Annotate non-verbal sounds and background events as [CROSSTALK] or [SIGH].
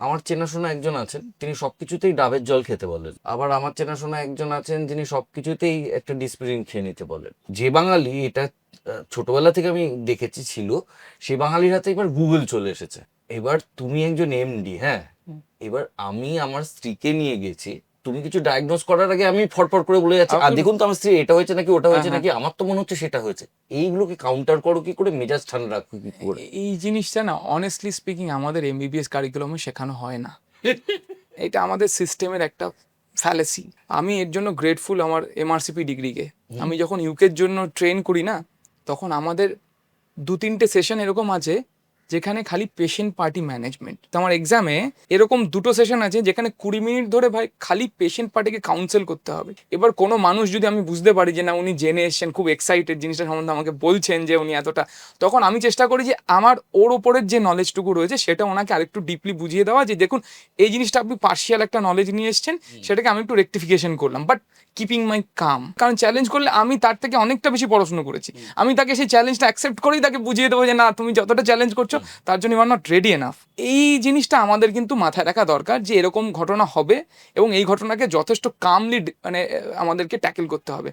আমার চেনাশোনা একজন আছেন তিনি সবকিছুতেই ডাবের জল খেতে বলেন। আবার আমার চেনাশোনা একজন আছেন যিনি সবকিছুতেই একটা ডিসপ্রিন খেয়ে নিতে বলেন। যে বাঙালি এটা ছোটবেলা থেকে আমি দেখেছি ছিল সে বাঙালির হাতে এবার গুগল চলে এসেছে। এবার তুমি একজন এমডি হ্যাঁ? এবার আমি আমার স্ত্রীকে নিয়ে গেছি তুমি কিছু ডায়াগনোজ করার আগে আমি ফটফট করে বলে যাচ্ছি। আর দেখুন তো আমার স্ত্রী এটা হয়েছে নাকি ওটা হয়েছে হ্যাঁ, নাকি আমার তো মনে হচ্ছে সেটা হয়েছে। এইগুলোকে কাউন্টার করো কি করে মেজাজ ঠান্ডা রাখো কি করে। এই জিনিসটা না অনেস্টলি স্পিকিং আমাদের এমবিবিএস কারিকুলামে শেখানো হয় না। [LAUGHS] এটা আমাদের সিস্টেমের একটা ফ্যালেসি আমি এর জন্য গ্রেটফুল আমার এমআরসিপি ডিগ্রিকে আমি যখন ইউকের জন্য ট্রেন করি না তখন আমাদের দু তিনটে সেশন এরকম আছে যেখানে খালি পেশেন্ট পার্টি ম্যানেজমেন্ট তো আমার এক্সামে এরকম দুটো সেশন আছে যেখানে কুড়ি মিনিট ধরে ভাই খালি পেশেন্ট পার্টিকে কাউন্সেল করতে হবে। এবার কোনো মানুষ যদি আমি বুঝতে পারি যে না উনি জেনে এসছেন খুব এক্সাইটেড জিনিসটা সম্বন্ধে আমাকে বলছেন যে উনি এতটা তখন আমি চেষ্টা করি যে আমার ওর ওপরের যে নলেজটুকু রয়েছে সেটা ওনাকে আরেকটু ডিপলি বুঝিয়ে দেওয়া যে দেখুন এই জিনিসটা আপনি পার্শিয়াল একটা নলেজ নিয়ে এসছেন সেটাকে আমি একটু রেক্টিফিকেশন করলাম বাট কিপিং মাই কাম কারণ চ্যালেঞ্জ করলে আমি তার থেকে অনেকটা বেশি পড়াশোনা করেছি। আমি তাকে সেই চ্যালেঞ্জটা অ্যাকসেপ্ট করেই তাকে বুঝিয়ে দেবো যে না তুমি যতটা চ্যালেঞ্জ করছ তার জন্য ইউ নট রেডি এনাফ এই জিনিসটা আমাদের কিন্তু মাথায় রাখা দরকার যে এরকম ঘটনা হবে এবং এই ঘটনাকে যথেষ্ট কামলি মানে আমাদেরকে ট্যাকেল করতে হবে।